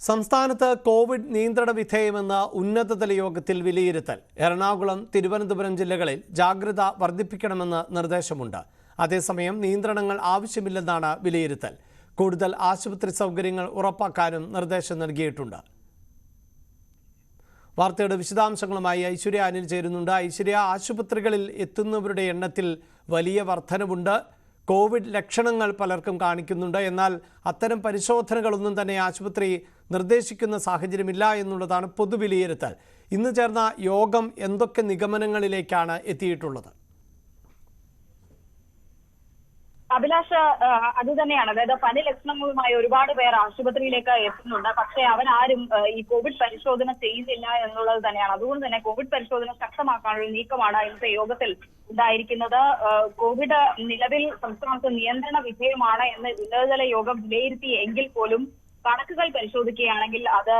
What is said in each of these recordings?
സംസ്ഥാനത്ത് കോവിഡ് നിയന്ത്രണ വിധേയമെന്ന ഉന്നതതല യോഗത്തിൽ വിലയിരുത്തൽ. എറണാകുളം തിരുവനന്തപുരം ജില്ലകളിൽ ജാഗ്രത വർദ്ധിപ്പിക്കണമെന്ന് നിർദ്ദേശമുണ്ട്. അതേസമയം നിയന്ത്രണങ്ങൾ ആവശ്യമില്ലെന്നാണ് വിലയിരുത്തൽ. കൂടുതൽ ആശുപത്രി സൗകര്യങ്ങൾ ഉറപ്പാക്കാനും നിർദ്ദേശം നൽകിയിട്ടുണ്ട്. വാർത്തയുടെ വിശദാംശങ്ങളുമായി ഐശ്വര്യ അനിൽ ചേരുന്നുണ്ട്. ഐശ്വര്യ ആശുപത്രികളിൽ എത്തുന്നവരുടെ എണ്ണത്തിൽ വലിയ വർധനവുണ്ട്. കോവിഡ് ലക്ഷണങ്ങൾ പലർക്കും കാണിക്കുന്നുണ്ട്. എന്നാൽ അത്തരം പരിശോധനകളൊന്നും തന്നെ ആശുപത്രി നിർദ്ദേശിക്കുന്ന സാഹചര്യമില്ല എന്നുള്ളതാണ് പൊതുവിലയിരുത്തൽ. ഇന്ന് ചേർന്ന യോഗം എന്തൊക്കെ നിഗമനങ്ങളിലേക്കാണ് എത്തിയിട്ടുള്ളത്? അഭിലാഷ് അത് തന്നെയാണ്. അതായത് പനി ലക്ഷണങ്ങളുമായി ഒരുപാട് പേർ ആശുപത്രിയിലേക്ക് എത്തുന്നുണ്ട്. പക്ഷേ ആരും ഈ കോവിഡ് പരിശോധന ചെയ്യുന്നില്ല എന്നുള്ളത് തന്നെയാണ്. അതുകൊണ്ട് തന്നെ കോവിഡ് പരിശോധന ശക്തമാക്കാനുള്ള നീക്കമാണ് ഇന്നത്തെ യോഗത്തിൽ ഉണ്ടായിരിക്കുന്നത്. കോവിഡ് നിലവിൽ സംസ്ഥാനത്ത് നിയന്ത്രണ വിധേയമാണ് എന്ന് ഉന്നതതല യോഗം വിലയിരുത്തി എങ്കിൽ പോലും കണക്കുകൾ പരിശോധിക്കുകയാണെങ്കിൽ അത്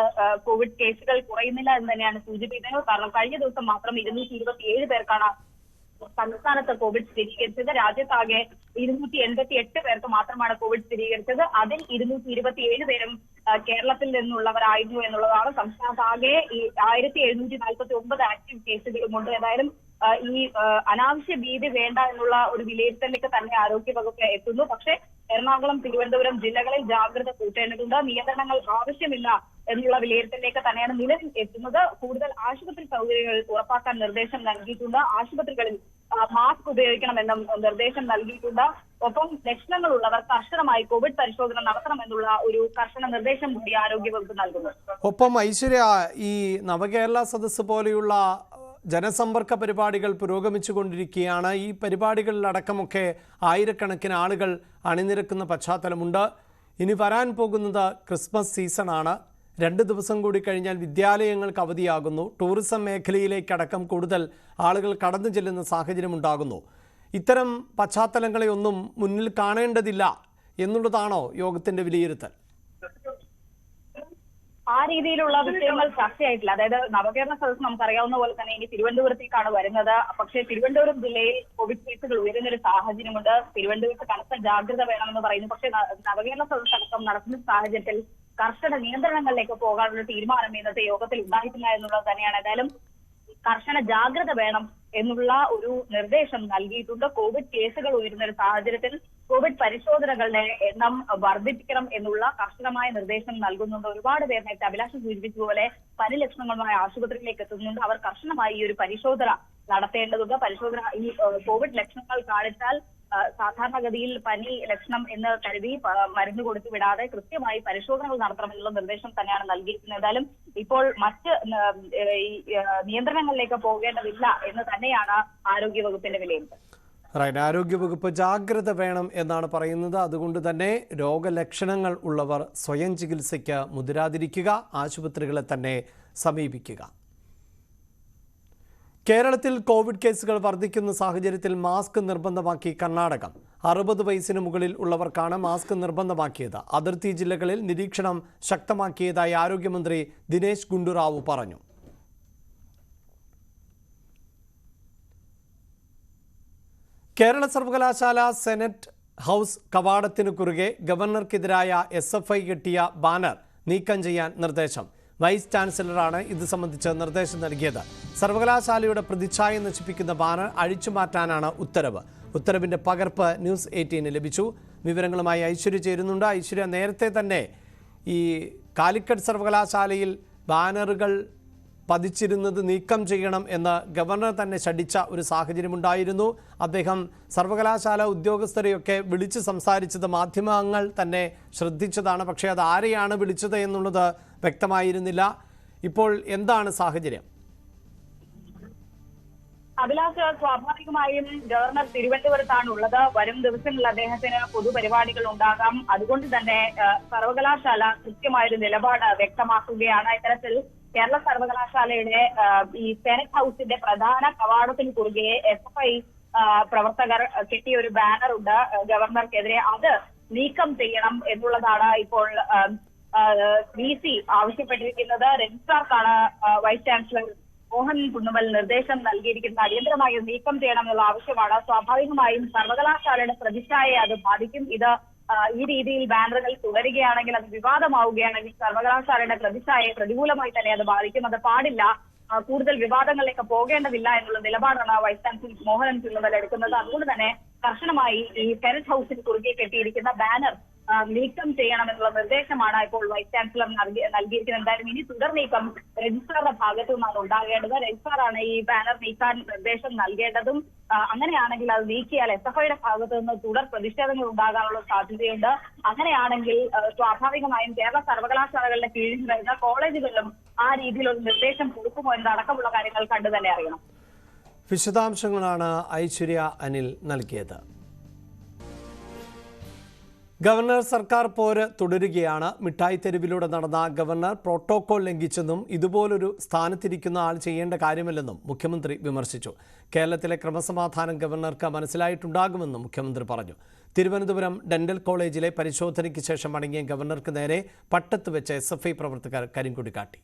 കോവിഡ് കേസുകൾ കുറയുന്നില്ല എന്ന് തന്നെയാണ് സൂചിപ്പിക്കുന്നത്. കാരണം കഴിഞ്ഞ ദിവസം മാത്രം ഇരുന്നൂറ്റി ഇരുപത്തിയേഴ് പേർക്കാണ് സംസ്ഥാനത്ത് കോവിഡ് സ്ഥിരീകരിച്ചത് രാജ്യത്താകെ ഇരുന്നൂറ്റി എൺപത്തി എട്ട് പേർക്ക് മാത്രമാണ് കോവിഡ് സ്ഥിരീകരിച്ചത്. അതിൽ ഇരുന്നൂറ്റി ഇരുപത്തി ഏഴ് പേരും കേരളത്തിൽ നിന്നുള്ളവരായിരുന്നു എന്നുള്ളതാണ് സംസ്ഥാനത്താകെ ഈ ആയിരത്തി എഴുന്നൂറ്റി നാൽപ്പത്തി ഒമ്പത് ആക്റ്റീവ് കേസുകളുമുണ്ട് ഏതായാലും ഈ അനാവശ്യ ഭീതി വേണ്ട എന്നുള്ള ഒരു വിലയിരുത്തലിലേക്ക് തന്നെ ആരോഗ്യവകുപ്പ് എത്തുന്നു. പക്ഷേ എറണാകുളം തിരുവനന്തപുരം ജില്ലകളിൽ ജാഗ്രത കൂട്ടേണ്ടതുണ്ട്. നിയന്ത്രണങ്ങൾ ആവശ്യമില്ല എന്നുള്ള വിലയിരുത്തലിലേക്ക് തന്നെയാണ് നിലവിൽ എത്തുന്നത്. കൂടുതൽ ആശുപത്രി സൗകര്യങ്ങൾ ഉറപ്പാക്കാൻ നിർദ്ദേശം നൽകിയിട്ടുണ്ട്. ആശുപത്രികളിൽ മാസ്ക് ഉപയോഗിക്കണമെന്നും നിർദ്ദേശം നൽകിയിട്ടുണ്ട്. ഒപ്പം ലക്ഷണങ്ങൾ ലക്ഷണങ്ങളുള്ളവർ കർശനമായി കോവിഡ് പരിശോധന നടത്തണമെന്നുള്ള ഒരു കർശന നിർദ്ദേശം കൂടി ആരോഗ്യവകുപ്പ് നൽകുന്നു. ഒപ്പം ഐശ്വര്യ ഈ നവകേരള സദസ് പോലെയുള്ള ജനസമ്പർക്ക പരിപാടികൾ പുരോഗമിച്ചുകൊണ്ടിരിക്കുകയാണ്. ഈ പരിപാടികളിലടക്കമൊക്കെ ആയിരക്കണക്കിന് ആളുകൾ അണിനിരക്കുന്ന പശ്ചാത്തലമുണ്ട്. ഇനി വരാൻ പോകുന്നത് ക്രിസ്മസ് സീസണാണ്. രണ്ട് ദിവസം കൂടി കഴിഞ്ഞാൽ വിദ്യാലയങ്ങൾക്ക് അവധിയാകുന്നു. ടൂറിസം മേഖലയിലേക്കടക്കം കൂടുതൽ ആളുകൾ കടന്നു ചെല്ലുന്ന സാഹചര്യമുണ്ടാകുന്നു ഇത്തരം പശ്ചാത്തലങ്ങളെ ഒന്നും മുന്നിൽ കാണേണ്ടതില്ല എന്നുള്ളതാണോ യോഗത്തിന്റെ വിലയിരുത്തൽ? ആ രീതിയിലുള്ള വിഷയങ്ങൾ ചർച്ചയായിട്ടില്ല. അതായത് നവകേരള സദസ് നമുക്കറിയാവുന്ന പോലെ തന്നെ ഇനി തിരുവനന്തപുരത്തേക്കാണ് വരുന്നത്. പക്ഷേ തിരുവനന്തപുരം ജില്ലയിൽ കോവിഡ് കേസുകൾ ഉയരുന്ന ഒരു സാഹചര്യമുണ്ട് തിരുവനന്തപുരത്ത് കനത്ത ജാഗ്രത വേണമെന്ന് പറയുന്നു. പക്ഷേ നവകേരള സദസ് അടക്കം നടക്കുന്ന സാഹചര്യത്തിൽ കർശന നിയന്ത്രണങ്ങളിലേക്ക് പോകാനുള്ള തീരുമാനം ഇന്നത്തെ യോഗത്തിൽ ഉണ്ടായിട്ടില്ല എന്നുള്ളത് തന്നെയാണ്. ഏതായാലും കർശന ജാഗ്രത വേണം എന്നുള്ള ഒരു നിർദ്ദേശം നൽകിയിട്ടുണ്ട്. കോവിഡ് കേസുകൾ ഉയരുന്ന ഒരു സാഹചര്യത്തിൽ കോവിഡ് പരിശോധനകളുടെ എണ്ണം വർദ്ധിപ്പിക്കണം എന്നുള്ള കർശനമായ നിർദ്ദേശം നൽകുന്നുണ്ട്. ഒരുപാട് പേർ നേരത്തെ അഭിലാഷം സൂചിപ്പിച്ചതുപോലെ പല ലക്ഷണങ്ങളുമായി ആശുപത്രിയിലേക്ക് എത്തുന്നുണ്ട്. അവർ കർശനമായി ഈ ഒരു പരിശോധന നടത്തേണ്ടതുണ്ട്. പരിശോധന ഈ കോവിഡ് ലക്ഷണങ്ങൾ കാണിച്ചാൽ സാധാരണഗതിയിൽ പനി ലക്ഷണം എന്ന് കരുതി മരുന്ന് കൊടുത്തു വിടാതെ കൃത്യമായി പരിശോധനകൾ നടത്തണമെന്നുള്ള നിർദ്ദേശം തന്നെയാണ് നൽകിയിരിക്കുന്നത്. എന്തായാലും ഇപ്പോൾ മറ്റ് നിയന്ത്രണങ്ങളിലേക്ക് പോകേണ്ടതില്ല എന്ന് തന്നെയാണ് ആരോഗ്യവകുപ്പിന്റെ വിലയിരുത്തൽ. റൈറ്റ്. ആരോഗ്യവകുപ്പ് ജാഗ്രത വേണം എന്നാണ് പറയുന്നത്. അതുകൊണ്ട് തന്നെ രോഗലക്ഷണങ്ങൾ ഉള്ളവർ സ്വയം ചികിത്സയ്ക്ക് മുതിരാതിരിക്കുക ആശുപത്രികളെ തന്നെ സമീപിക്കുക. കേരളത്തിൽ കോവിഡ് കേസുകൾ വർദ്ധിക്കുന്ന സാഹചര്യത്തിൽ മാസ്ക് നിർബന്ധമാക്കി കർണാടകം. അറുപത് വയസ്സിന് മുകളിൽ ഉള്ളവർക്കാണ് മാസ്ക് നിർബന്ധമാക്കിയത്. അതിർത്തി ജില്ലകളിൽ നിരീക്ഷണം ശക്തമാക്കിയതായി ആരോഗ്യമന്ത്രി ദിനേശ് ഗുണ്ടുറാവു പറഞ്ഞു. കേരള സർവകലാശാല സെനറ്റ് ഹൗസ് കവാടത്തിനു കുറുകെ ഗവർണർക്കെതിരായ എസ് എഫ് ഐ കെട്ടിയ ബാനർ നീക്കം ചെയ്യാൻ നിർദ്ദേശം. വൈസ് ചാൻസലറാണ് ഇത് സംബന്ധിച്ച് നിർദ്ദേശം നൽകിയത്. സർവകലാശാലയുടെ പ്രതിച്ഛായ നശിപ്പിക്കുന്ന ബാനർ അഴിച്ചുമാറ്റാനാണ് ഉത്തരവ്. ഉത്തരവിന്റെ പകർപ്പ് ന്യൂസ് എയ്റ്റീന് ലഭിച്ചു. വിവരങ്ങളുമായി ഐശ്വര്യ ചേരുന്നുണ്ട്. ഐശ്വര്യ നേരത്തെ തന്നെ ഈ കാലിക്കറ്റ് സർവകലാശാലയിൽ ബാനറുകൾ പതിച്ചിരുന്നത് നീക്കം ചെയ്യണം എന്ന് ഗവർണർ തന്നെ ശഠിച്ച ഒരു സാഹചര്യമുണ്ടായിരുന്നു. അദ്ദേഹം സർവകലാശാല ഉദ്യോഗസ്ഥരെയൊക്കെ വിളിച്ച് സംസാരിച്ചത് മാധ്യമങ്ങൾ തന്നെ ശ്രദ്ധിച്ചതാണ്. പക്ഷേ അത് ആരെയാണ് വിളിച്ചത് എന്നുള്ളത് വ്യക്തമായിരുന്നില്ല. ഇപ്പോൾ എന്താണ് സാഹചര്യം? അഭിലാഷ് സ്വാഭാവികമായും ഗവർണർ തിരുവനന്തപുരത്താണ് ഉള്ളത് വരും ദിവസങ്ങളിൽ അദ്ദേഹത്തിന് പൊതുപരിപാടികൾ ഉണ്ടാകാം. അതുകൊണ്ട് തന്നെ സർവകലാശാല കൃത്യമായൊരു നിലപാട് വ്യക്തമാക്കുകയാണ്. ഇത്തരത്തിൽ കേരള സർവകലാശാലയുടെ ഈ സെനറ്റ് ഹൗസിന്റെ പ്രധാന കവാടത്തിന് കുറുകെ എസ് എഫ് ഐ പ്രവർത്തകർ കെട്ടിയ ഒരു ബാനർ ഉണ്ട് ഗവർണർക്കെതിരെ. അത് നീക്കം ചെയ്യണം എന്നുള്ളതാണ് ഇപ്പോൾ വി സി ആവശ്യപ്പെട്ടിരിക്കുന്നത് രജിസ്ട്രാർക്കാണ് വൈസ് ചാൻസലർ മോഹൻ കുന്നുമൽ നിർദ്ദേശം നൽകിയിരിക്കുന്ന അടിയന്തരമായി നീക്കം ചെയ്യണമെന്നുള്ള ആവശ്യമാണ്. സ്വാഭാവികമായും സർവകലാശാലയുടെ പ്രതിച്ഛായയെ അത് ബാധിക്കും. ഇത് ഈ രീതിയിൽ ബാനറുകൾ തുടരുകയാണെങ്കിൽ അത് വിവാദമാവുകയാണെങ്കിൽ സർവകലാശാലയുടെ പ്രതിച്ഛായയെ പ്രതികൂലമായി തന്നെ അത് ബാധിക്കും. അത് പാടില്ല. കൂടുതൽ വിവാദങ്ങളിലേക്ക് പോകേണ്ടതില്ല എന്നുള്ള നിലപാടാണ് വൈസ് ചാൻസലർ മോഹൻ കുന്നുമൽ എടുക്കുന്നത്. അതുകൊണ്ട് തന്നെ കർശനമായി ഈ സെനറ്റ് ഹൌസിന് കുറുകെ കെട്ടിയിരിക്കുന്ന ബാനർ നീക്കം ചെയ്യണമെന്നുള്ള നിർദ്ദേശമാണ് ഇപ്പോൾ വൈസ് ചാൻസലർ നൽകി നൽകിയിരിക്കുന്നത്. എന്തായാലും ഇനി തുടർ നീക്കം രജിസ്ട്രാറുടെ ഭാഗത്തു നിന്നാണ് ഉണ്ടാകേണ്ടത്. രജിസ്ട്രാറാണ് ഈ ബാനർ നീക്കാൻ നിർദ്ദേശം നൽകേണ്ടതും അങ്ങനെയാണെങ്കിൽ അത് നീക്കിയാൽ എസ് എഫ് ഐയുടെ ഭാഗത്തു നിന്ന് തുടർ പ്രതിഷേധങ്ങൾ ഉണ്ടാകാനുള്ള സാധ്യതയുണ്ട്. അങ്ങനെയാണെങ്കിൽ സ്വാഭാവികമായും കേരള സർവകലാശാലകളുടെ കീഴിൽ വരുന്ന കോളേജുകളിലും ആ രീതിയിലുള്ള നിർദ്ദേശം കൊടുക്കുമോ എന്നതടക്കമുള്ള കാര്യങ്ങൾ കണ്ടു തന്നെ അറിയണം. വിശദാംശങ്ങളാണ് ഐശ്വര്യ അനിൽ നൽകിയത്. ഗവർണർ സർക്കാർ പോര് തുടരുകയാണ്. മിഠായി തെരുവിലൂടെ നടന്ന ഗവർണർ പ്രോട്ടോകോൾ ലംഘിച്ചെന്നും ഇതുപോലൊരു സ്ഥാനത്തിരിക്കുന്ന ആൾ ചെയ്യേണ്ട കാര്യമല്ലെന്നും മുഖ്യമന്ത്രി വിമർശിച്ചു. കേരളത്തിലെ ക്രമസമാധാനം ഗവർണർക്ക് മനസ്സിലായിട്ടുണ്ടാകുമെന്നും മുഖ്യമന്ത്രി പറഞ്ഞു. തിരുവനന്തപുരം ഡെന്റൽ കോളേജിലെ പരിശോധനയ്ക്ക് ശേഷം മടങ്ങിയ ഗവർണർക്ക് നേരെ പട്ടത്ത് വെച്ച് എസ് പ്രവർത്തകർ കരിങ്കൊടി കാട്ടി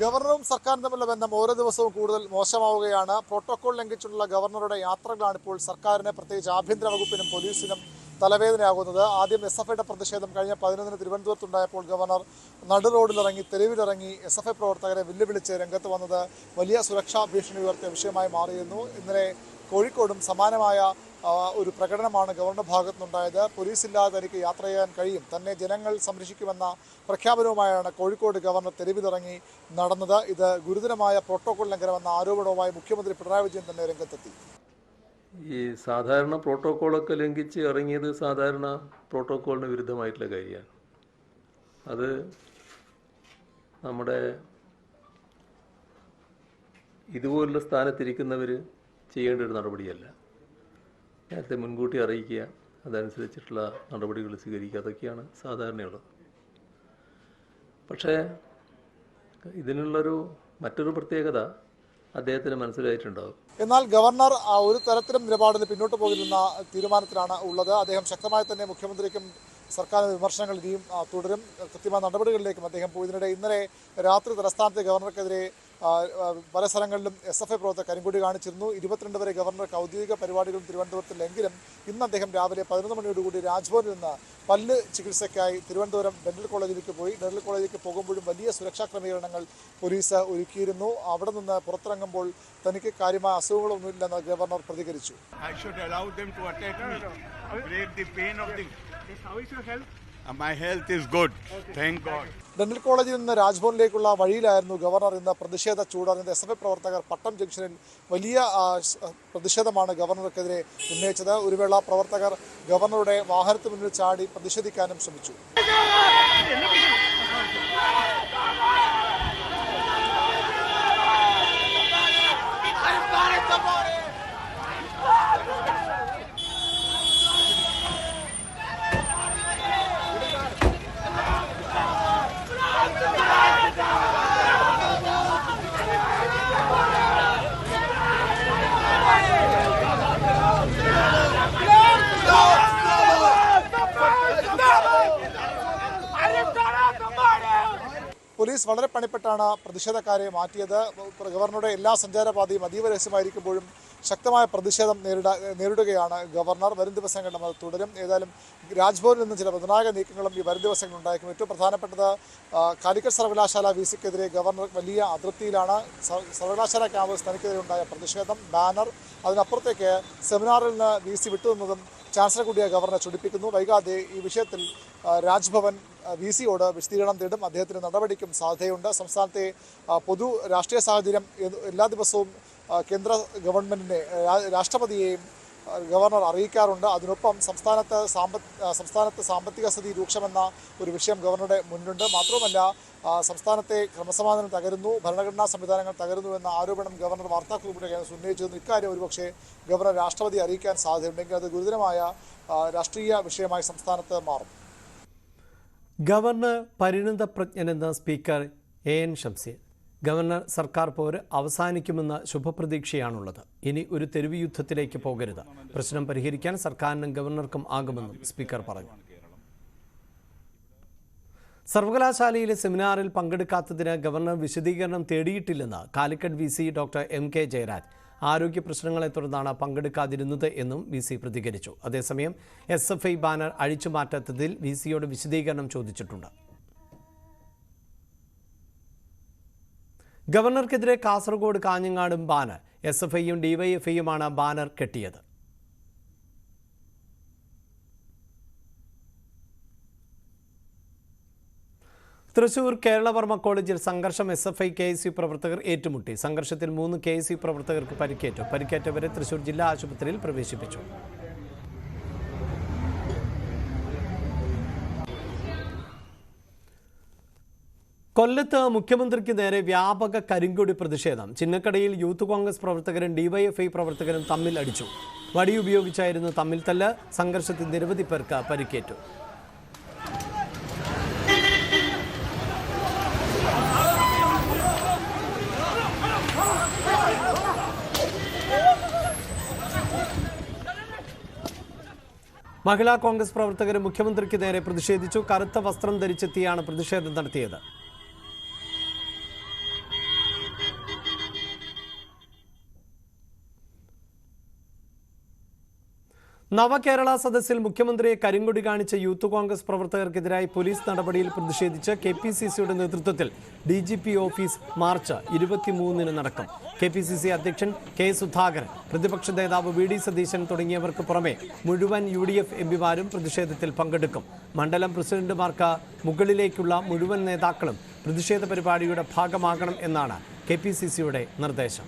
ഗവർണറും സർക്കാരും തമ്മിലുള്ള ബന്ധം ഓരോ ദിവസവും കൂടുതൽ മോശമാവുകയാണ്. പ്രോട്ടോകോൾ ലംഘിച്ചുള്ള ഗവർണറുടെ യാത്രകളാണ് ഇപ്പോൾ സർക്കാരിന് പ്രത്യേകിച്ച് ആഭ്യന്തര വകുപ്പിനും പോലീസിനും തലവേദനയാകുന്നത്. ആദ്യം എസ് എഫ് ഐയുടെ പ്രതിഷേധം കഴിഞ്ഞ പതിനൊന്നിന് തിരുവനന്തപുരത്തുണ്ടായപ്പോൾ ഗവർണർ നടു റോഡിലിറങ്ങി തെരുവിലിറങ്ങി എസ് എഫ് ഐ പ്രവർത്തകരെ വെല്ലുവിളിച്ച് രംഗത്ത് വന്നത് വലിയ സുരക്ഷാ ഭീഷണി ഉയർത്തിയ വിഷയമായി മാറിയിരുന്നു. ഇന്നലെ കോഴിക്കോടും സമാനമായ ഒരു പ്രകടനമാണ് ഗവർണർ ഭാഗത്തുനിന്നുണ്ടായത്. പോലീസ് ഇല്ലാതെ തനിക്ക് യാത്ര ചെയ്യാൻ കഴിയും. തന്നെ ജനങ്ങൾ സംരക്ഷിക്കുമെന്ന പ്രഖ്യാപനവുമായാണ് കോഴിക്കോട് ഗവർണർ തെരുവിലിറങ്ങി നടന്നത്. ഇത് ഗുരുതരമായ പ്രോട്ടോകോൾ ലംഘനമെന്ന ആരോപണവുമായി മുഖ്യമന്ത്രി പിണറായി വിജയൻ തന്നെ രംഗത്തെത്തി. ഈ സാധാരണ പ്രോട്ടോക്കോളൊക്കെ ലംഘിച്ച് ഇറങ്ങിയത് സാധാരണ പ്രോട്ടോക്കോളിന് വിരുദ്ധമായിട്ടുള്ള കാര്യമാണ്. അത് നമ്മുടെ ഇതുപോലുള്ള സ്ഥാനത്തിരിക്കുന്നവർ ചെയ്യേണ്ട ഒരു നടപടിയല്ല. നേരത്തെ മുൻകൂട്ടി അറിയിക്കുക അതനുസരിച്ചിട്ടുള്ള നടപടികൾ സ്വീകരിക്കുക അതൊക്കെയാണ് സാധാരണയുള്ളത്. പക്ഷേ ഇതിനുള്ളൊരു മറ്റൊരു പ്രത്യേകത അദ്ദേഹത്തിന് മനസ്സിലായിട്ടുണ്ടാവും എന്നാൽ ഗവർണർ ഒരു തരത്തിലും നിലപാടിന് പിന്നോട്ട് പോകില്ലെന്ന തീരുമാനത്തിലാണ് ഉള്ളത്. അദ്ദേഹം ശക്തമായി തന്നെ മുഖ്യമന്ത്രിക്കും സർക്കാർ വിമർശനങ്ങൾ ഇനിയും തുടരും. കൃത്യമായ നടപടികളിലേക്കും അദ്ദേഹം പോയി. ഇതിനിടെ ഇന്നലെ രാത്രി തലസ്ഥാനത്തെ ഗവർണർക്കെതിരെ പല സ്ഥലങ്ങളിലും എസ് എഫ് ഐ പ്രവർത്തകർ കരിങ്കൊടി കാണിച്ചിരുന്നു. ഇരുപത്തിരണ്ട് വരെ ഗവർണർക്ക് ഔദ്യോഗിക പരിപാടികളും തിരുവനന്തപുരത്തിലെങ്കിലും ഇന്ന് അദ്ദേഹം രാവിലെ പതിനൊന്ന് മണിയോടുകൂടി രാജ്ഭവനിൽ നിന്ന് പല്ല് ചികിത്സയ്ക്കായി തിരുവനന്തപുരം ഡെന്റൽ കോളേജിലേക്ക് പോയി. ഡെന്റൽ കോളേജിലേക്ക് പോകുമ്പോഴും വലിയ സുരക്ഷാ ക്രമീകരണങ്ങൾ പോലീസ് ഒരുക്കിയിരുന്നു. അവിടെ നിന്ന് പുറത്തിറങ്ങുമ്പോൾ തനിക്ക് കാര്യമായ അസുഖങ്ങളൊന്നുമില്ലെന്ന് ഗവർണർ പ്രതികരിച്ചു. I health is good thank God. Dental കോളേജിൽ നിന്ന് രാജ്ഭവനിലേക്കുള്ള വഴിയിലായിരുന്നു ഗവർണർ ഇന്ന് പ്രതിഷേധ ചൂടറിഞ്ഞത് എസ് എഫ് ഐ പ്രവർത്തകർ പട്ടം ജംഗ്ഷനിൽ വലിയ പ്രതിഷേധമാണ് ഗവർണർക്കെതിരെ ഉന്നയിച്ചത്. ഒരു വേള പ്രവർത്തകർ ഗവർണറുടെ വാഹനത്തിന് മുന്നിൽ ചാടി പ്രതിഷേധിക്കാനും ശ്രമിച്ചു. പണിപ്പെട്ടാണ് പ്രതിഷേധക്കാരെ മാറ്റിയത്. ഗവർണറുടെ എല്ലാ സഞ്ചാരപാതയും അതീവ രഹസ്യമായിരിക്കുമ്പോഴും ശക്തമായ പ്രതിഷേധം നേരിട നേരിടുകയാണ് ഗവർണർ. വരും ദിവസങ്ങളിലും അത് തുടരും. ഏതായാലും രാജ്ഭവനിൽ നിന്ന് ചില നിർണായക നീക്കങ്ങളും ഈ വരും ദിവസങ്ങളിൽ ഉണ്ടായിരിക്കും ഏറ്റവും പ്രധാനപ്പെട്ടത് കാലിക്കറ്റ് സർവകലാശാല വി സിക്കെതിരെ ഗവർണർ വലിയ അതൃപ്തിയിലാണ് സ- സർവകലാശാല ക്യാമ്പസ് തനിക്കെതിരെ ഉണ്ടായ പ്രതിഷേധം ബാനർ അതിനപ്പുറത്തേക്ക് സെമിനാറിൽ നിന്ന് വി സി വിട്ടുനിന്നതും ചാൻസലർ ഗവർണർ ഗവർണറെ ചൂണ്ടിപ്പിക്കുന്നു വൈകാതെ ഈ വിഷയത്തിൽ രാജ്ഭവൻ വി സിയോട് വിശദീകരണം തേടും. അദ്ദേഹത്തിന് നടപടിക്കും സാധ്യതയുണ്ട്. സംസ്ഥാനത്തെ പൊതു രാഷ്ട്രീയ സാഹചര്യം എല്ലാ ദിവസവും കേന്ദ്ര ഗവൺമെന്റിനെ രാഷ്ട്രപതിയെയും ഗവർണർ അറിയിക്കാറുണ്ട്. അതിനൊപ്പം സംസ്ഥാനത്ത് സാമ്പ സംസ്ഥാനത്ത് സാമ്പത്തിക സ്ഥിതി രൂക്ഷമെന്ന ഒരു വിഷയം ഗവർണറുടെ മുന്നിലുണ്ട്. മാത്രവുമല്ല ആ, സംസ്ഥാനത്തെ ക്രമസമാധാനം തകരുന്നു ഭരണഘടനാ സംവിധാനങ്ങൾ തകരുന്നു എന്ന ആരോപണം ഗവർണർ വാർത്താക്കുറിപ്പിലൂടെ ഉന്നയിച്ചിരുന്നു ഇക്കാര്യം ഒരുപക്ഷെ ഗവർണർ രാഷ്ട്രപതി അറിയിക്കാൻ സാധ്യതയുണ്ടെങ്കിൽ അത് ഗുരുതരമായ രാഷ്ട്രീയ വിഷയമായി സംസ്ഥാനത്ത് മാറും. Governor പരിണതപ്രജ്ഞനെന്ന speaker A N Shamseer governor സർക്കാർ പോര് അവസാനിക്കുമെന്ന ശുഭപ്രതീക്ഷയാണുള്ളത്. ഇനി ഒരു തെരുവ് യുദ്ധത്തിലേക്ക് പോകരുത്. പ്രശ്നം പരിഹരിക്കാൻ സർക്കാരിനും ഗവർണർക്കും ആകുമെന്നും സ്പീക്കർ പറഞ്ഞു. സർവകലാശാലയിലെ സെമിനാറിൽ പങ്കെടുക്കാത്തതിന് ഗവർണർ വിശദീകരണം തേടിയിട്ടില്ലെന്ന് Calicut V C doctor M K Jayaraj. ആരോഗ്യ പ്രശ്നങ്ങളെ തുടർന്നാണ് പങ്കെടുക്കാതിരുന്നത് എന്നും വി സി പ്രതികരിച്ചു. അതേസമയം എസ് എഫ് ഐ ബാനർ അഴിച്ചു മാറ്റാത്തതിൽ വി സിയോട് വിശദീകരണം ചോദിച്ചിട്ടുണ്ട്. ഗവർണർക്കെതിരെ കാസർഗോഡ് കാഞ്ഞങ്ങാടും ബാനർ. എസ് എഫ് ഐയും ഡിവൈഎഫ്ഐയുമാണ് ബാനർ കെട്ടിയത്. തൃശൂർ കേരളവർമ്മ കോളേജിൽ സംഘർഷം S F I K S U പ്രവർത്തകർ ഏറ്റുമുട്ടി. സംഘർഷത്തിൽ മൂന്ന് കെ എസ് യു പ്രവർത്തകർക്ക് പരിക്കേറ്റു. പരിക്കേറ്റവരെ തൃശൂർ ജില്ലാ ആശുപത്രിയിൽ പ്രവേശിപ്പിച്ചു. കൊല്ലത്ത് മുഖ്യമന്ത്രിക്ക് നേരെ വ്യാപക കരിങ്കൊടി പ്രതിഷേധം. ചിന്നക്കടയിൽ യൂത്ത് കോൺഗ്രസ് പ്രവർത്തകരും ഡിവൈഎഫ്ഐ പ്രവർത്തകരും തമ്മിൽ അടിച്ചു. വടിയുപയോഗിച്ചായിരുന്നു തമ്മിൽ തല്ല്. സംഘർഷത്തിൽ നിരവധി പേർക്ക് പരിക്കേറ്റു. മഹിളാ കോൺഗ്രസ് പ്രവർത്തകർ മുഖ്യമന്ത്രിക്ക് നേരെ പ്രതിഷേധിച്ചു. കറുത്ത വസ്ത്രം ധരിച്ചെത്തിയാണ് പ്രതിഷേധം നടത്തിയത്. നവകേരള സദസ്സിൽ മുഖ്യമന്ത്രിയെ കരിങ്കൊടി കാണിച്ച യൂത്ത് കോൺഗ്രസ് പ്രവർത്തകർക്കെതിരായി പോലീസ് നടപടിയിൽ പ്രതിഷേധിച്ച് കെ പി സി സിയുടെ നേതൃത്വത്തിൽ D G P office march ഇരുപത്തിമൂന്നിന് നടക്കും കെ പി സി സി അധ്യക്ഷൻ കെ സുധാകരൻ പ്രതിപക്ഷ നേതാവ് വി ഡി സതീശൻ തുടങ്ങിയവർക്ക് പുറമെ മുഴുവൻ യു ഡി എഫ് എംപിമാരും പ്രതിഷേധത്തിൽ പങ്കെടുക്കും. മണ്ഡലം പ്രസിഡന്റുമാർക്ക് മുകളിലേക്കുള്ള മുഴുവൻ നേതാക്കളും പ്രതിഷേധ പരിപാടിയുടെ ഭാഗമാകണം എന്നാണ് കെ പി സി സിയുടെ നിർദ്ദേശം.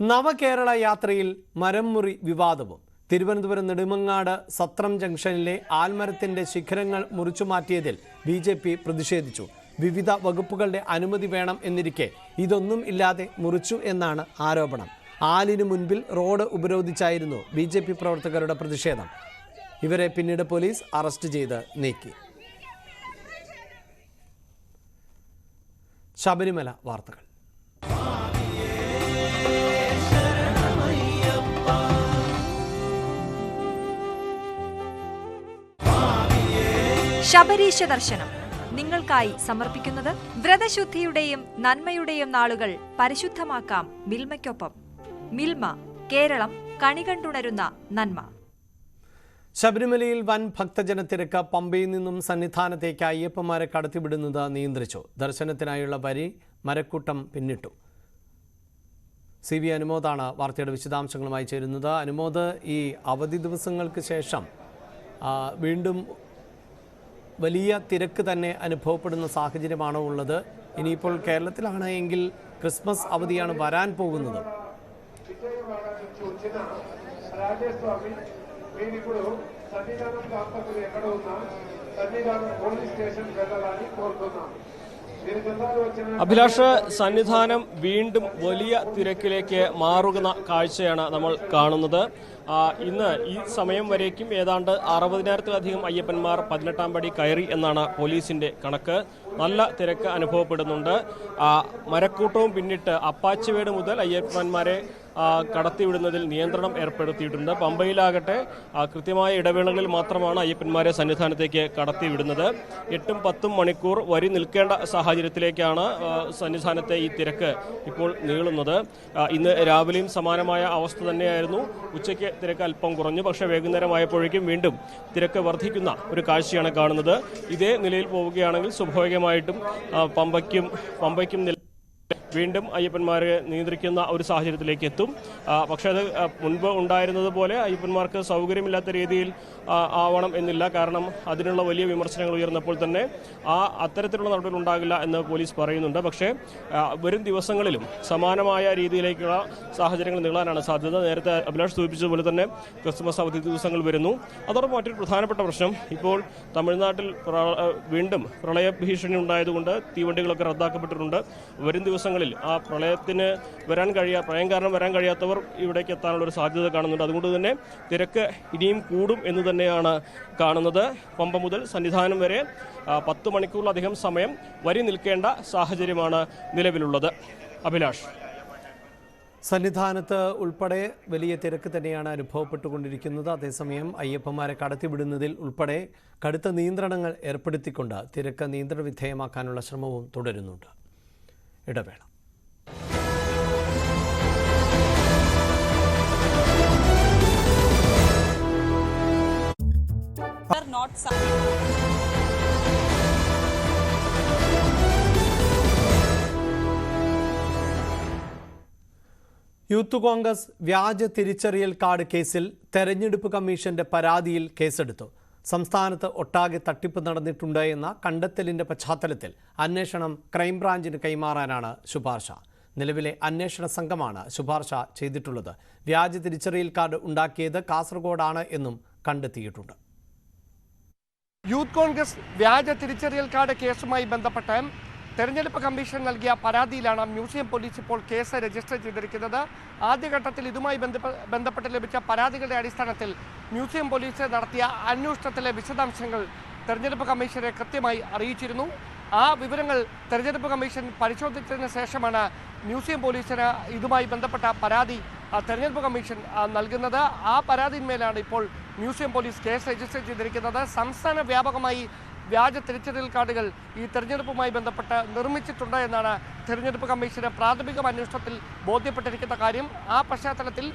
നവകേരള യാത്രയിൽ മരംമുറി വിവാദവും. തിരുവനന്തപുരം നെടുമങ്ങാട് സത്രം ജംഗ്ഷനിലെ ആൽമരത്തിന്റെ ശിഖരങ്ങൾ മുറിച്ചു മാറ്റിയതിൽ ബി ജെ പി പ്രതിഷേധിച്ചു. വിവിധ വകുപ്പുകളുടെ അനുമതി വേണം എന്നിരിക്കെ ഇതൊന്നും ഇല്ലാതെ മുറിച്ചു എന്നാണ് ആരോപണം. ആലിനു മുൻപിൽ റോഡ് ഉപരോധിച്ചായിരുന്നു ബി ജെ പി പ്രവർത്തകരുടെ പ്രതിഷേധം. ഇവരെ പിന്നീട് പോലീസ് അറസ്റ്റ് ചെയ്ത് നീക്കി. ശബരിമല വാർത്തകൾ. ശബരീശ ദർശനം. നിങ്ങൾക്കായി സമർപ്പിക്കുന്നത് വ്രതശുദ്ധിയുടെയും നന്മയുടെയും നാളുകൾ പരിശുദ്ധമാക്കാം മിൽമയ്ക്കൊപ്പം. മിൽമ കേരളം കണികണ്ടുണരുന്ന നന്മ. ശബരിമലയിൽ വൻ ഭക്തജനത്തിരക്ക് പമ്പയിൽ നിന്നും സന്നിധാനത്തേക്ക് അയ്യപ്പന്മാരെ കടത്തിവിടുന്നത് നിയന്ത്രിച്ചു. ദർശനത്തിനായുള്ള വരി മരക്കൂട്ടം പിന്നിട്ടു. സി വി അനുമോദാണ് വാർത്തയുടെ വിശദാംശങ്ങളുമായി ചേരുന്നത്. അനുമോദ് ഈ അവധി ദിവസങ്ങൾക്ക് ശേഷം വീണ്ടും വലിയ തിരക്ക് തന്നെ അനുഭവപ്പെടുന്ന സാഹചര്യമാണോ ഉള്ളത് ഇനിയിപ്പോൾ കേരളത്തിലാണ് എങ്കിൽ ക്രിസ്മസ് അവധിയാണ് വരാൻ പോകുന്നത് రాజేస్వామి మీరు ఇప్పుడు సన్నిధానం కాకపోతే ఎక్కడ ఉన్నా సన్నిధానం పోలీస్ స్టేషన్ వెళ్ళాలని కోరుతున్నాం మీరు జిల్లాలో వచ్చిన അഭിലാഷ് സന്നിധാനം വീണ്ടും വലിയ തിരക്കിലേക്ക് മാറുന്ന കാഴ്ചയാണ് നമ്മൾ കാണുന്നത്. ഇന്ന് ഈ സമയം വരേക്കും ഏതാണ്ട് അറുപതിനായിരത്തിലധികം അയ്യപ്പന്മാർ പതിനെട്ടാം പടി കയറി എന്നാണ് പോലീസിന്റെ കണക്ക്. നല്ല തിരക്ക് അനുഭവപ്പെടുന്നുണ്ട്. മരക്കൂട്ടവും പിന്നിട്ട് അപ്പാച്ചിവേട് മുതൽ അയ്യപ്പന്മാരെ കടത്തിവിടുന്നതിൽ നിയന്ത്രണം ഏർപ്പെടുത്തിയിട്ടുണ്ട്. പമ്പയിലാകട്ടെ കൃത്യമായ ഇടവേളകളിൽ മാത്രമാണ് അയ്യപ്പന്മാരെ സന്നിധാനത്തേക്ക് കടത്തിവിടുന്നത്. എട്ടും പത്തും മണിക്കൂർ വരി നിൽക്കേണ്ട സാഹചര്യത്തിലേക്കാണ് സന്നിധാനത്തെ ഈ തിരക്ക് ഇപ്പോൾ നീളുന്നത്. ഇന്ന് രാവിലെയും സമാനമായ അവസ്ഥ തന്നെയായിരുന്നു. ഉച്ചയ്ക്ക് തിരക്ക് അല്പം കുറഞ്ഞു പക്ഷേ വൈകുന്നേരമായപ്പോഴേക്കും വീണ്ടും തിരക്ക് വർദ്ധിക്കുന്ന ഒരു കാഴ്ചയാണ് കാണുന്നത്. ഇതേ നിലയിൽ പോവുകയാണെങ്കിൽ സ്വാഭാവികമായിട്ടും പമ്പയ്ക്കും പമ്പയ്ക്കും വീണ്ടും അയ്യപ്പന്മാരെ നിയന്ത്രിക്കുന്ന ഒരു സാഹചര്യത്തിലേക്ക് എത്തും. പക്ഷേ അത് മുൻപ് ഉണ്ടായിരുന്നത് പോലെ അയ്യപ്പന്മാർക്ക് സൗകര്യമില്ലാത്ത രീതിയിൽ ആവണം എന്നില്ല. കാരണം അതിനുള്ള വലിയ വിമർശനങ്ങൾ ഉയർന്നപ്പോൾ തന്നെ ആ അത്തരത്തിലുള്ള നടപടികൾ ഉണ്ടാകില്ല എന്ന് പോലീസ് പറയുന്നുണ്ട്. പക്ഷേ വരും ദിവസങ്ങളിലും സമാനമായ രീതിയിലേക്കുള്ള സാഹചര്യങ്ങൾ നീളാനാണ് സാധ്യത. നേരത്തെ അഭിലാഷ് സൂചിപ്പിച്ചതുപോലെ തന്നെ ക്രിസ്മസ് അവധി ദിവസങ്ങൾ വരുന്നു. അതോടൊപ്പം മറ്റൊരു പ്രധാനപ്പെട്ട പ്രശ്നം ഇപ്പോൾ തമിഴ്നാട്ടിൽ വീണ്ടും പ്രളയ ഭീഷണി ഉണ്ടായതുകൊണ്ട് തീവണ്ടികളൊക്കെ റദ്ദാക്കപ്പെട്ടിട്ടുണ്ട്. വരും ദിവസങ്ങളിൽ ആ പ്രളയത്തിന് വരാൻ കഴിയാ പ്രളയം കാരണം വരാൻ കഴിയാത്തവർ ഇവിടേക്ക് എത്താനുള്ള ഒരു സാധ്യത കാണുന്നുണ്ട്. അതുകൊണ്ട് തന്നെ തിരക്ക് ഇനിയും കൂടും എന്ന് തന്നെയാണ് കാണുന്നത്. പമ്പ മുതൽ സന്നിധാനം വരെ പത്ത് മണിക്കൂറിലധികം സമയം വരി നിൽക്കേണ്ട സാഹചര്യമാണ് നിലവിലുള്ളത്. അഭിലാഷ്. സന്നിധാനത്ത് ഉൾപ്പെടെ വലിയ തിരക്ക് തന്നെയാണ് അനുഭവപ്പെട്ടുകൊണ്ടിരിക്കുന്നത്. അതേസമയം അയ്യപ്പന്മാരെ കടത്തിവിടുന്നതിൽ ഉൾപ്പെടെ കടുത്ത നിയന്ത്രണങ്ങൾ ഏർപ്പെടുത്തിക്കൊണ്ട് തിരക്ക് നിയന്ത്രണ വിധേയമാക്കാനുള്ള ശ്രമവും തുടരുന്നുണ്ട്. ഇടവേള. യൂത്ത് കോൺഗ്രസ് വ്യാജ തിരിച്ചറിയൽ കാർഡ് കേസിൽ തെരഞ്ഞെടുപ്പ് കമ്മീഷന്റെ പരാതിയിൽ കേസെടുത്തു. സംസ്ഥാനത്ത് ഒട്ടാകെ തട്ടിപ്പ് നടന്നിട്ടുണ്ട് എന്ന കണ്ടെത്തലിന്റെ പശ്ചാത്തലത്തിൽ അന്വേഷണം ക്രൈംബ്രാഞ്ചിന് കൈമാറാനാണ് ശുപാർശ. നിലവിലെ അന്വേഷണ സംഘമാണ് ശുപാർശ ചെയ്തിട്ടുള്ളത്. വ്യാജ തിരിച്ചറിയൽ കാർഡ് ഉണ്ടാക്കിയത് കാസർഗോഡാണ് എന്നും കണ്ടെത്തിയിട്ടുണ്ട്. യൂത്ത് കോൺഗ്രസ് വ്യാജ തിരിച്ചറിയൽ കാർഡ് കേസുമായി ബന്ധപ്പെട്ട് തെരഞ്ഞെടുപ്പ് കമ്മീഷൻ നൽകിയ പരാതിയിലാണ് മ്യൂസിയം പോലീസ് ഇപ്പോൾ കേസ് രജിസ്റ്റർ ചെയ്തിരിക്കുന്നത്. ആദ്യഘട്ടത്തിൽ ഇതുമായി ബന്ധപ്പെ- ബന്ധപ്പെട്ട് ലഭിച്ച പരാതികളുടെ അടിസ്ഥാനത്തിൽ മ്യൂസിയം പോലീസ് നടത്തിയ അന്വേഷണത്തിലെ വിശദാംശങ്ങൾ തെരഞ്ഞെടുപ്പ് കമ്മീഷനെ കൃത്യമായി അറിയിച്ചിരുന്നു. ആ വിവരങ്ങൾ തെരഞ്ഞെടുപ്പ് കമ്മീഷൻ പരിശോധിച്ചതിന് ശേഷമാണ് മ്യൂസിയം പോലീസിന് ഇതുമായി ബന്ധപ്പെട്ട പരാതി തെരഞ്ഞെടുപ്പ് കമ്മീഷൻ നൽകുന്നത്. ആ പരാതിന്മേലാണ് ഇപ്പോൾ മ്യൂസിയം പോലീസ് കേസ് രജിസ്റ്റർ ചെയ്തിരിക്കുന്നത്. സംസ്ഥാന വ്യാപകമായി വ്യാജ തിരിച്ചറിയൽ കാർഡുകൾ ഈ തെരഞ്ഞെടുപ്പുമായി ബന്ധപ്പെട്ട് നിർമ്മിച്ചിട്ടുണ്ട് എന്നാണ് തെരഞ്ഞെടുപ്പ് കമ്മീഷന് പ്രാഥമിക അന്വേഷണത്തിൽ ബോധ്യപ്പെട്ടിരിക്കുന്ന കാര്യം. ആ പശ്ചാത്തലത്തിൽ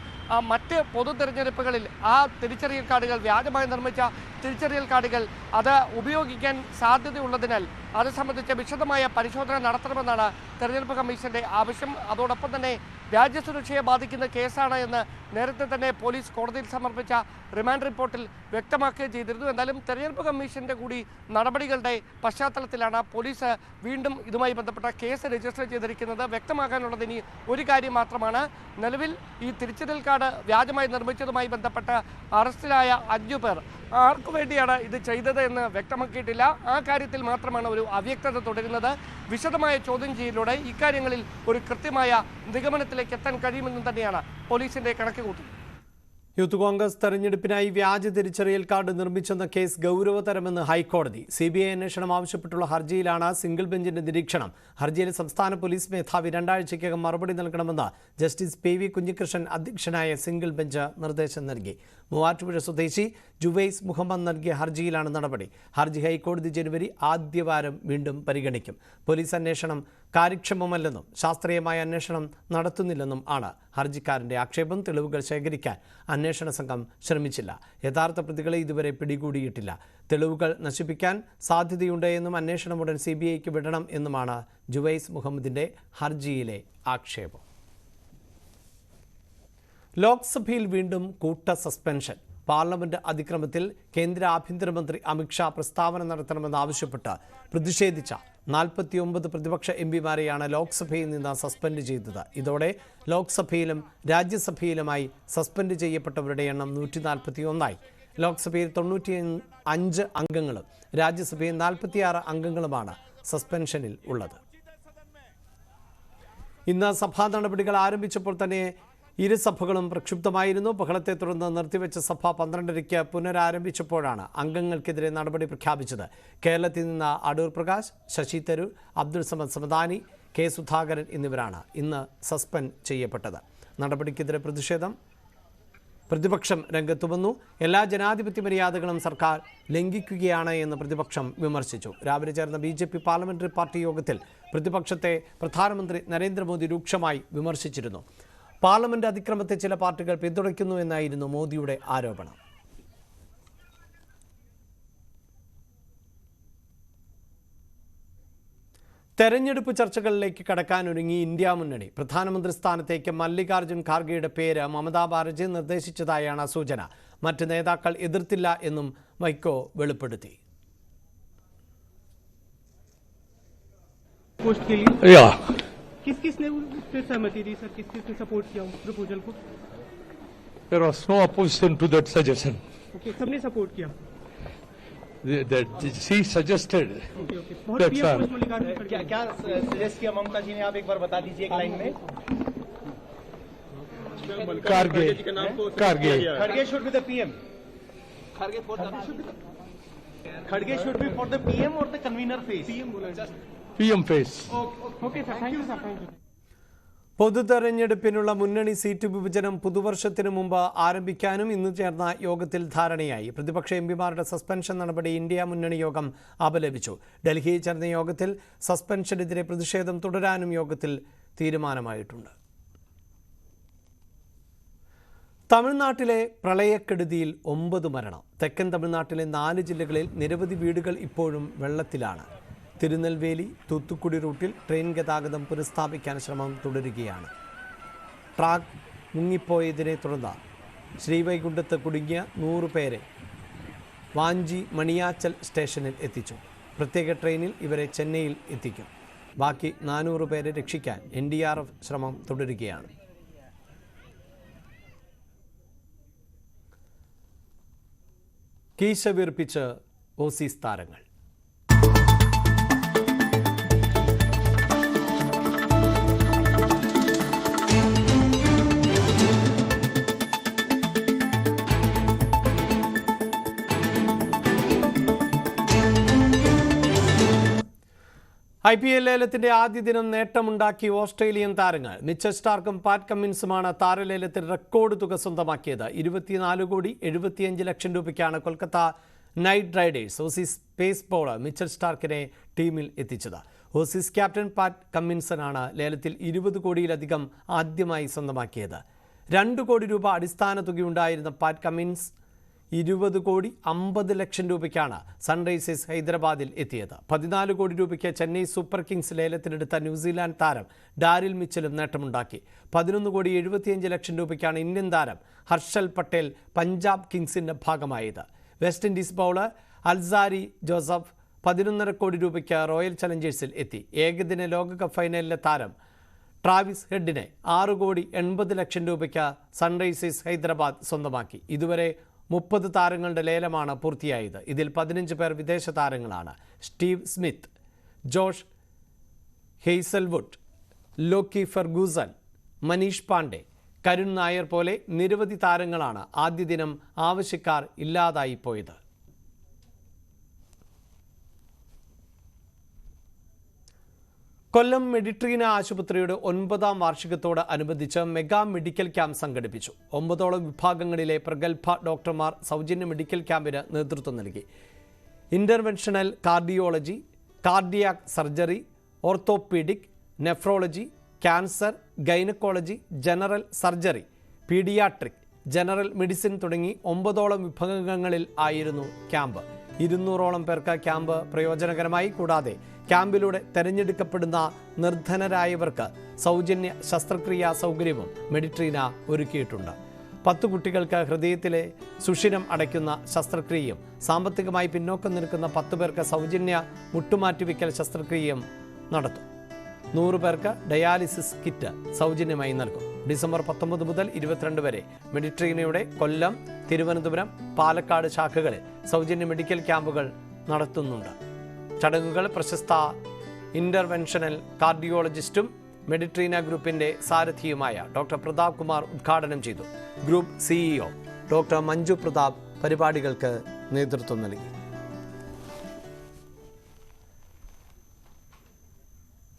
മറ്റ് പൊതു തെരഞ്ഞെടുപ്പുകളിൽ ആ തിരിച്ചറിയൽ കാർഡുകൾ വ്യാജമായി നിർമ്മിച്ച തിരിച്ചറിയൽ കാർഡുകൾ അത് ഉപയോഗിക്കാൻ സാധ്യതയുള്ളതിനാൽ അത് സംബന്ധിച്ച് വിശദമായ പരിശോധന നടത്തണമെന്നാണ് തെരഞ്ഞെടുപ്പ് കമ്മീഷന്റെ ആവശ്യം. അതോടൊപ്പം തന്നെ രാജ്യസുരക്ഷയെ ബാധിക്കുന്ന കേസാണ് എന്ന് നേരത്തെ തന്നെ പോലീസ് കോടതിയിൽ സമർപ്പിച്ച റിമാൻഡ് റിപ്പോർട്ടിൽ വ്യക്തമാക്കുകയും ചെയ്തിരുന്നു. എന്നാലും തെരഞ്ഞെടുപ്പ് കമ്മീഷന്റെ കൂടി നടപടികളുടെ പശ്ചാത്തലത്തിലാണ് പോലീസ് വീണ്ടും ഇതുമായി ബന്ധപ്പെട്ട കേസ് രജിസ്റ്റർ ചെയ്തിരിക്കുന്നത്. വ്യക്തമാക്കാനുള്ളത് ഇനി ഒരു കാര്യം മാത്രമാണ്. നിലവിൽ ഈ തിരിച്ചറിയൽ കാർഡ് വ്യാജമായി നിർമ്മിച്ചതുമായി ബന്ധപ്പെട്ട് അറസ്റ്റിലായ അഞ്ചു പേർ ആർക്കു വേണ്ടിയാണ് ഇത് ചെയ്തത് എന്ന് വ്യക്തമാക്കിയിട്ടില്ല. ആ കാര്യത്തിൽ മാത്രമാണ് ഒരു അവ്യക്തത തുടരുന്നത്. വിശദമായ ചോദ്യം ചെയ്യലിലൂടെ ഇക്കാര്യങ്ങളിൽ ഒരു കൃത്യമായ നിഗമനത്തിലേക്ക് എത്താൻ കഴിയുമെന്നും തന്നെയാണ് പോലീസിന്റെ കണക്ക് കൂട്ടുന്നത്. യൂത്ത് കോൺഗ്രസ് തെരഞ്ഞെടുപ്പിനായി വ്യാജ തിരിച്ചറിയൽ കാർഡ് നിർമ്മിച്ചെന്ന കേസ് ഗൗരവതരമെന്ന് ഹൈക്കോടതി. സി ബി ഐ അന്വേഷണം ആവശ്യപ്പെട്ടുള്ള ഹർജിയിലാണ് സിംഗിൾ ബെഞ്ചിന്റെ നിരീക്ഷണം. ഹർജിയിൽ സംസ്ഥാന പോലീസ് മേധാവി രണ്ടാഴ്ചയ്ക്കകം മറുപടി നൽകണമെന്ന് ജസ്റ്റിസ് പി വി കുഞ്ഞികൃഷ്ണൻ അധ്യക്ഷനായ സിംഗിൾ ബെഞ്ച് നിർദ്ദേശം നൽകി. മൂവാറ്റുപുഴ സ്വദേശി ജുവൈസ് മുഹമ്മദ് നൽകിയ ഹർജിയിലാണ് നടപടി. ഹർജി ഹൈക്കോടതി ജനുവരി ആദ്യവാരം വീണ്ടും പരിഗണിക്കും. പോലീസ് അന്വേഷണം കാര്യക്ഷമമല്ലെന്നും ശാസ്ത്രീയമായ അന്വേഷണം നടത്തുന്നില്ലെന്നും ആണ് ഹർജിക്കാരന്റെ ആക്ഷേപം തെളിവുകൾ ശേഖരിക്കാൻ അന്വേഷണ സംഘം ശ്രമിച്ചില്ല. യഥാർത്ഥ പ്രതികളെ ഇതുവരെ പിടികൂടിയിട്ടില്ല. തെളിവുകൾ നശിപ്പിക്കാൻ സാധ്യതയുണ്ട് എന്നും അന്വേഷണം ഉടൻ സി ബി ഐക്ക് വിടണം എന്നുമാണ് ജുവൈസ് മുഹമ്മദിന്റെ ഹർജിയിലെ ആക്ഷേപം. ലോക്സഭയിൽ വീണ്ടും കൂട്ട സസ്പെൻഷൻ. പാർലമെന്റ് അതിക്രമത്തിൽ കേന്ദ്ര ആഭ്യന്തരമന്ത്രി അമിത്ഷാ പ്രസ്താവന നടത്തണമെന്ന് ആവശ്യപ്പെട്ട് പ്രതിഷേധിച്ച നാൽപ്പത്തിയൊമ്പത് പ്രതിപക്ഷ എം പിമാരെയാണ് ലോക്സഭയിൽ നിന്ന് സസ്പെൻഡ് ചെയ്തത്. ഇതോടെ ലോക്സഭയിലും രാജ്യസഭയിലുമായി സസ്പെൻഡ് ചെയ്യപ്പെട്ടവരുടെ എണ്ണം നൂറ്റി നാൽപ്പത്തി ഒന്നായി ലോക്സഭയിൽ തൊണ്ണൂറ്റി അഞ്ച് അംഗങ്ങളും രാജ്യസഭയിൽ നാൽപ്പത്തിയാറ് അംഗങ്ങളുമാണ് സസ്പെൻഷനിൽ ഉള്ളത്. ഇന്ന് സഭാ നടപടികൾ ആരംഭിച്ചപ്പോൾ തന്നെ ഇരു സഭകളും പ്രക്ഷുബ്ധമായിരുന്നു. ബഹളത്തെ തുടർന്ന് നിർത്തിവെച്ച സഭ പന്ത്രണ്ടരയ്ക്ക് പുനരാരംഭിച്ചപ്പോഴാണ് അംഗങ്ങൾക്കെതിരെ നടപടി പ്രഖ്യാപിച്ചത്. കേരളത്തിൽ നിന്ന് അടൂർ പ്രകാശ് ശശി തരൂർ അബ്ദുൾ സമദ് സമദാനി കെ സുധാകരൻ എന്നിവരാണ് ഇന്ന് സസ്പെൻഡ് ചെയ്യപ്പെട്ടത്. നടപടിക്കെതിരെ പ്രതിഷേധം പ്രതിപക്ഷം രംഗത്തു വന്നു എല്ലാ ജനാധിപത്യ മര്യാദകളും സർക്കാർ ലംഘിക്കുകയാണ് എന്ന് പ്രതിപക്ഷം വിമർശിച്ചു. രാവിലെ ചേർന്ന B J P parliamentary party യോഗത്തിൽ പ്രതിപക്ഷത്തെ പ്രധാനമന്ത്രി നരേന്ദ്രമോദി രൂക്ഷമായി വിമർശിച്ചിരുന്നു. പാർലമെന്റ് അതിക്രമത്തെ ചില പാർട്ടികൾ പിന്തുണയ്ക്കുന്നു എന്നായിരുന്നു മോദിയുടെ ആരോപണം. തെരഞ്ഞെടുപ്പ് ചർച്ചകളിലേക്ക് കടക്കാനൊരുങ്ങി ഇന്ത്യ മുന്നണി. പ്രധാനമന്ത്രി സ്ഥാനത്തേക്ക് മല്ലികാർജുൻ ഖാർഗെയുടെ പേര് മമതാ ബാനർജി നിർദ്ദേശിച്ചതായാണ് സൂചന. മറ്റ് നേതാക്കൾ എതിർത്തില്ല എന്നും വൈക്കോ വെളിപ്പെടുത്തി. Yeah, किस किस ने फिर सहमति दी सर किस किस ने सपोर्ट किया उस प्रपोजल को there was no opposition to that suggestion. Okay सबने सपोर्ट किया The- That she suggested. Okay okay बहुत That's all. खड़गे क्या क्या सजेस्ट किया ममता जी ने आप एक बार बता दीजिए एक लाइन में Karge. Karge. खड़गे शुड बी द पीएम खड़गे फॉर खड़गे should be for the PM और द कन्वीनर फेस पीएम बोला പി എം ഫേസ് പൊതു തെരഞ്ഞെടുപ്പിനുള്ള മുന്നണി സീറ്റ് വിഭജനം പുതുവർഷത്തിനു മുമ്പ് ആരംഭിക്കാനും ഇന്ന് ചേർന്ന യോഗത്തിൽ ധാരണയായി. പ്രതിപക്ഷ എംപിമാരുടെ സസ്പെൻഷൻ നടപടി ഇന്ത്യ മുന്നണി യോഗം അപലപിച്ചു. ഡൽഹിയിൽ ചേർന്ന യോഗത്തിൽ സസ്പെൻഷനെതിരെ പ്രതിഷേധം തുടരാനും യോഗത്തിൽ തീരുമാനമായിട്ടുണ്ട്. തമിഴ്നാട്ടിലെ പ്രളയക്കെടുതിയിൽ ഒമ്പത് മരണം. തെക്കൻ തമിഴ്നാട്ടിലെ നാല് ജില്ലകളിൽ നിരവധി വീടുകൾ ഇപ്പോഴും വെള്ളത്തിലാണ്. തിരുനെൽവേലി തൂത്തുക്കുടി റൂട്ടിൽ ട്രെയിൻ ഗതാഗതം പുനഃസ്ഥാപിക്കാൻ ശ്രമം തുടരുകയാണ്. ട്രാക്ക് മുങ്ങിപ്പോയതിനെ തുടർന്ന് ശ്രീവൈകുണ്ഠത്ത് കുടുങ്ങിയ നൂറ് പേരെ വാഞ്ചി മണിയാച്ചൽ സ്റ്റേഷനിൽ എത്തിച്ചു. പ്രത്യേക ട്രെയിനിൽ ഇവരെ ചെന്നൈയിൽ എത്തിക്കും. ബാക്കി നാനൂറ് പേരെ രക്ഷിക്കാൻ എൻ ഡി ആർ എഫ് ശ്രമം തുടരുകയാണ്. കീശ വീർപ്പിച്ച് ഓസീസ് താരങ്ങൾ. ഐ പി എൽ ലേലത്തിന്റെ ആദ്യ ദിനം നേട്ടമുണ്ടാക്കി ഓസ്ട്രേലിയൻ താരങ്ങൾ. മിച്ചൽ സ്റ്റാർക്കും പാറ്റ് കമ്മിൻസുമാണ് താരലേലത്തിൽ റെക്കോർഡ് തുക സ്വന്തമാക്കിയത്. ഇരുപത്തിനാല് കോടി എഴുപത്തിയഞ്ച് ലക്ഷം രൂപയ്ക്കാണ് Kolkata Knight Riders Aussies pace bowler Mitchell സ്റ്റാർക്കിനെ ടീമിൽ എത്തിച്ചത്. ഓസീസ് ക്യാപ്റ്റൻ പാറ്റ് കമ്മിൻസനാണ് ലേലത്തിൽ ഇരുപത് കോടിയിലധികം ആദ്യമായി സ്വന്തമാക്കിയത്. രണ്ട് കോടി രൂപ അടിസ്ഥാന തുകയുണ്ടായിരുന്ന പാറ്റ് കമ്മിൻസ് ഇരുപത് കോടി അമ്പത് ലക്ഷം രൂപയ്ക്കാണ് സൺറൈസേഴ്സ് ഹൈദരാബാദിൽ എത്തിയത്. പതിനാല് കോടി രൂപയ്ക്ക് ചെന്നൈ സൂപ്പർ കിങ്സ് ലേലത്തിനെടുത്ത ന്യൂസിലാൻഡ് താരം ഡാരിൽ മിച്ചലും നേട്ടമുണ്ടാക്കി. പതിനൊന്ന് കോടി എഴുപത്തിയഞ്ച് ലക്ഷം രൂപയ്ക്കാണ് ഇന്ത്യൻ താരം ഹർഷൽ പട്ടേൽ പഞ്ചാബ് കിങ്സിന്റെ ഭാഗമായത്. West Indies bowler Alzarri Joseph പതിനൊന്നര കോടി രൂപയ്ക്ക് റോയൽ ചലഞ്ചേഴ്സിൽ എത്തി. ഏകദിന ലോകകപ്പ് ഫൈനലിലെ താരം ട്രാവിസ് ഹെഡിനെ ആറ് കോടി എൺപത് ലക്ഷം രൂപയ്ക്ക് സൺറൈസേഴ്സ് ഹൈദരാബാദ് സ്വന്തമാക്കി. ഇതുവരെ മുപ്പത് താരങ്ങളുടെ ലേലമാണ് പൂർത്തിയായത്. ഇതിൽ പതിനഞ്ച് പേർ വിദേശ താരങ്ങളാണ്. Steve Smith Josh Hazlewood Lockie Ferguson Manish Pandey Karun Nair പോലെ നിരവധി താരങ്ങളാണ് ആദ്യ ദിനം ആവശ്യക്കാർ ഇല്ലാതായി പോയത്. കൊല്ലം മെഡിട്രീന ആശുപത്രിയുടെ ഒൻപതാം വാർഷികത്തോട് അനുബന്ധിച്ച് മെഗാ മെഡിക്കൽ ക്യാമ്പ് സംഘടിപ്പിച്ചു. ഒമ്പതോളം വിഭാഗങ്ങളിലെ പ്രഗത്ഭ ഡോക്ടർമാർ സൗജന്യ മെഡിക്കൽ ക്യാമ്പിന് നേതൃത്വം നൽകി. Interventional cardiology cardiac surgery orthopaedic nephrology cancer gynaecology general surgery paediatric general medicine തുടങ്ങി ഒമ്പതോളം വിഭാഗങ്ങളിൽ ആയിരുന്നു ക്യാമ്പ്. ഇരുന്നൂറോളം പേർക്ക് ക്യാമ്പ് പ്രയോജനകരമായി കൂടാതെ ക്യാമ്പിലൂടെ തെരഞ്ഞെടുക്കപ്പെടുന്ന നിർധനരായവർക്ക് സൗജന്യ ശസ്ത്രക്രിയാ സൗകര്യവും മെഡിട്രീന ഒരുക്കിയിട്ടുണ്ട്. പത്ത് കുട്ടികൾക്ക് ഹൃദയത്തിലെ സുഷിരം അടയ്ക്കുന്ന ശസ്ത്രക്രിയയും സാമ്പത്തികമായി പിന്നോക്കം നിൽക്കുന്ന പത്ത് പേർക്ക് സൗജന്യ മുട്ടുമാറ്റിവെക്കൽ ശസ്ത്രക്രിയയും നടത്തും. നൂറ് പേർക്ക് ഡയാലിസിസ് കിറ്റ് സൗജന്യമായി നൽകും. ഡിസംബർ പത്തൊമ്പത് മുതൽ ഇരുപത്തിരണ്ട് വരെ മെഡിട്രീനയുടെ കൊല്ലം തിരുവനന്തപുരം പാലക്കാട് ശാഖകളിൽ സൗജന്യ മെഡിക്കൽ ക്യാമ്പുകൾ നടത്തുന്നുണ്ട്. ചടങ്ങുകൾ പ്രശസ്ത ഇന്റർവെൻഷനൽ കാർഡിയോളജിസ്റ്റും മെഡിട്രീന ഗ്രൂപ്പിന്റെ സാരഥിയുമായ ഡോക്ടർ പ്രതാപ് കുമാർ ഉദ്ഘാടനം ചെയ്തു. Group CEO doctor Manju Pratap പരിപാടികൾക്ക് നേതൃത്വം നൽകി.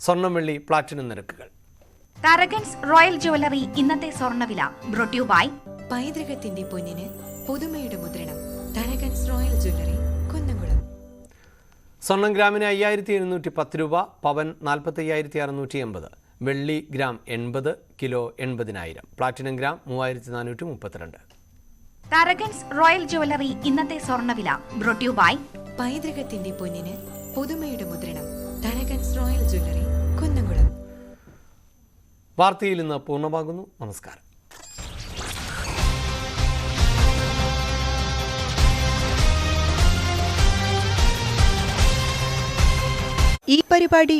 സ്വർണം വെള്ളി പ്ലാറ്റിനം നിരക്കുകൾ. തരകൻസ് റോയൽ ജുവലറി ഇന്നത്തെ സ്വർണവില ബ്രോട്യൂ ബൈ പൈതൃകത്തിന്റെ പൊന്നിന് പുതുമയുടെ മുദ്രണം. Tharakans royal jewellery Kunnamkulam. സ്വർണം ഗ്രാമിന് അയ്യായിരത്തി എഴുന്നൂറ്റി പത്ത് രൂപ പവൻ നാൽപ്പത്തി അയ്യായിരത്തി അറുന്നൂറ്റി എൺപത് വെള്ളി ഗ്രാം എൺപത് കിലോ എൺപതിനായിരം. പ്ലാറ്റിനം ഗ്രാം മൂവായിരത്തി നാനൂറ്റി മുപ്പത്തിരണ്ട് തരകൻസ് റോയൽ ജുവലറി ഇന്നത്തെ സ്വർണവില ബ്രോട്യൂ ബൈ. പൈതൃകത്തിന്റെ പൊന്നിന് പുതുമയുടെ മുദ്രണം. Tharakans royal jewellery Kunnamkulam. വാർത്തയിൽ ഇന്ന് പൂർണമാകുന്നു. നമസ്കാരം. ഈ പരിപാടി